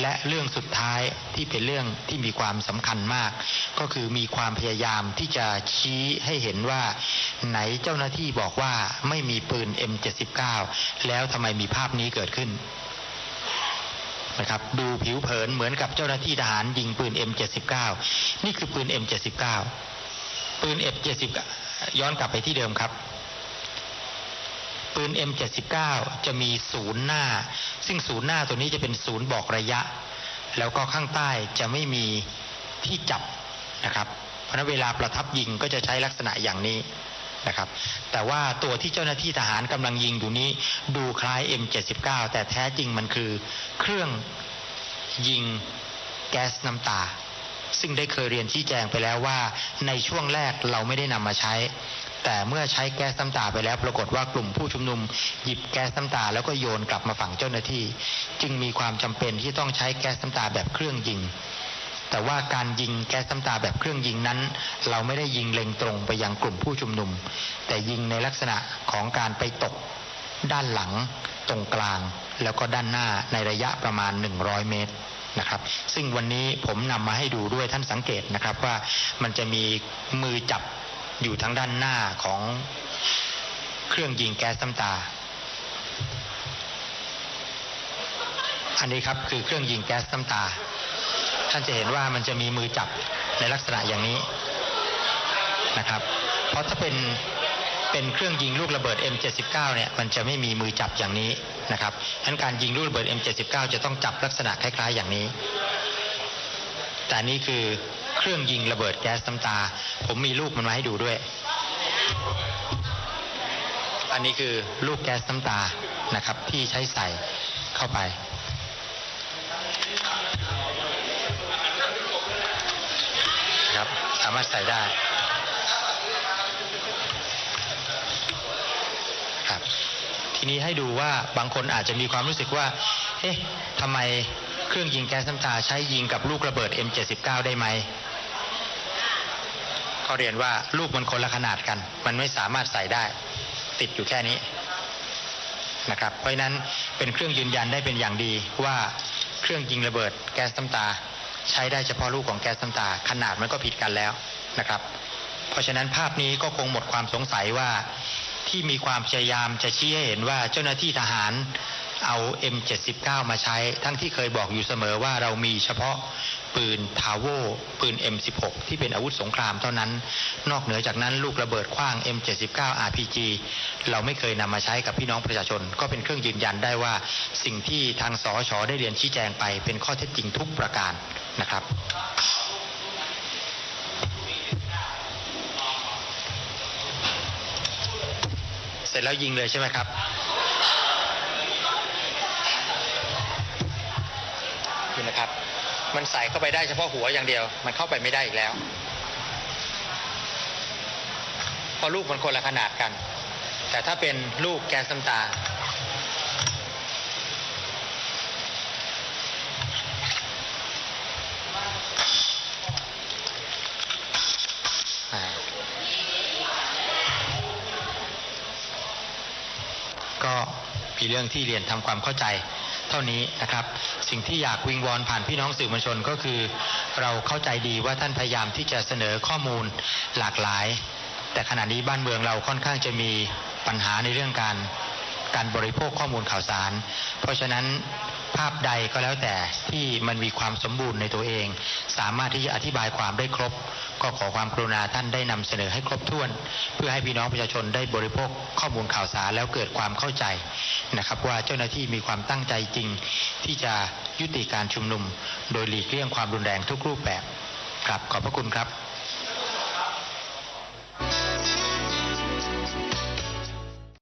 และเรื่องสุดท้ายที่เป็นเรื่องที่มีความสำคัญมาก ก็คือมีความพยายามที่จะชี้ให้เห็นว่า ไหนเจ้าหน้าที่บอกว่าไม่มีปืน M79 แล้วทำไมมีภาพนี้เกิดขึ้นนะครับดูผิวเผินเหมือนกับเจ้าหน้าที่ทหารยิงปืน M79 นี่คือปืน M79 ปืน F70 ย้อนกลับไปที่เดิมครับ น M79 จะมีศูนย์หน้า ซึ่งศูนย์หน้าตัวนี้จะเป็นศูนย์บอกระยะ แล้วก็ข้างใต้จะไม่มีที่จับนะครับ เพราะนั้นเวลาประทับยิงก็จะใช้ลักษณะอย่างนี้นะครับแต่ว่าตัวที่เจ้าหน้าที่ทหารกำลังยิงอยู่นี้ดูคล้าย M79 แต่แท้จริงมันคือเครื่องยิงแก๊สน้ำตา ซึ่งได้เคยเรียนชี้แจงไปแล้วว่าในช่วงแรกเราไม่ได้นำมาใช้ แต่เมื่อใช้แก๊สน้ำตาไปแล้ว ปรากฏว่ากลุ่มผู้ชุมนุมหยิบแก๊สน้ำตา แล้วก็โยนกลับมาฝั่งเจ้าหน้าที่ จึงมีความจำเป็นที่ต้องใช้แก๊สน้ำตาแบบเครื่องยิง แต่ว่าการยิงแก๊สน้ำตาแบบเครื่องยิงนั้น เราไม่ได้ยิงเล็งตรงไปยังกลุ่มผู้ชุมนุม แต่ยิงในลักษณะของการไปตก ด้านหลัง ตรงกลาง แล้วก็ด้านหน้าในระยะประมาณ 100 เมตรนะครับซึ่งวันนี้ผมนำมาให้ดูด้วยท่านสังเกตนะครับว่ามันจะมีมือจับ อยู่ทางด้านหน้าของเครื่องยิงแก๊สน้ำตา อันนี้ครับคือเครื่องยิงแก๊สน้ำตา ท่านจะเห็นว่ามันจะมีมือจับในลักษณะอย่างนี้นะครับ เพราะถ้าเป็นเป็นเครื่องยิงลูกระเบิด M79 เนี่ยมันจะไม่มีมือจับอย่างนี้นะครับฉะนั้นการยิงลูกระเบิด M79 จะต้องจับลักษณะคล้าย ๆ อย่างนี้ แต่นนี้คือเครื่องยิงระเบิดแก๊สน้ำตา ผมมีลูกมันมาให้ดูด้วย อันนี้คือลูกแก๊สน้ำตานะครับ ที่ใช้ใส่เข้าไป ครับสามารถใส่ได้ครับ ทีนี้ให้ดูว่าบางคนอาจจะมีความรู้สึกว่า เอ๊ะทำไม เครื่องยิงแก๊สน้ำตาใช้ยิงกับลูกระเบิด M79 ได้ไหมเขาเรียนว่าลูกมันคนละขนาดกัน มันไม่สามารถใส่ได้ ติดอยู่แค่นี้นะครับ เพราะนั้นเป็นเครื่องยืนยันได้เป็นอย่างดีว่าเครื่องยิงระเบิดแก๊สน้ำตา ใช้ได้เฉพาะลูกของแก๊สน้ำตา ขนาดมันก็ผิดกันแล้วนะครับ เพราะฉะนั้นภาพนี้ก็คงหมดความสงสัยว่าที่มีความพยายามจะชี้ให้เห็นว่าเจ้าหน้าที่ทหาร เอา M79 มาใช้ ทั้งที่เคยบอกอยู่เสมอว่าเรามีเฉพาะปืนทาวโวปืน M16 ที่เป็นอาวุธสงครามเท่านั้น นอกเหนือจากนั้นลูกระเบิดขว้าง M79 RPG เราไม่เคยนำมาใช้กับพี่น้องประชาชน ก็เป็นเครื่องยืนยันได้ว่า สิ่งที่ทางสอชอได้เรียนชี้แจงไป เป็นข้อเท็จจริงทุกประการนะครับเสร็จแล้วยิงเลยใช่ไหมครับ นะครับ มันใส่เข้าไปได้เฉพาะหัวอย่างเดียว มันเข้าไปไม่ได้อีกแล้วเพราะลูกมันคนละขนาดกัน แต่ถ้าเป็นลูกแก๊สน้ำตาอ่าก็มีเรื่องที่เรียนทำความเข้าใจ เท่านี้นะครับ สิ่งที่อยากวิงวอนผ่านพี่น้องสื่อมวลชนก็คือ เราเข้าใจดีว่าท่านพยายามที่จะเสนอข้อมูลหลากหลาย แต่ขณะนี้บ้านเมืองเราค่อนข้างจะมีปัญหาในเรื่องการ การบริโภคข้อมูลข่าวสาร เพราะฉะนั้นภาพใดก็แล้วแต่ที่มันมีความสมบูรณ์ในตัวเอง สามารถที่จะอธิบายความได้ครบ ก็ขอความกรุณาท่านได้นำเสนอให้ครบถ้วน เพื่อให้พี่น้องประชาชนได้บริโภคข้อมูลข่าวสารแล้วเกิดความเข้าใจนะครับว่าเจ้าหน้าที่มีความตั้งใจจริง ที่จะยุติการชุมนุม โดยหลีกเลี่ยงความรุนแรงทุกรูปแบบครับขอบพระคุณครับ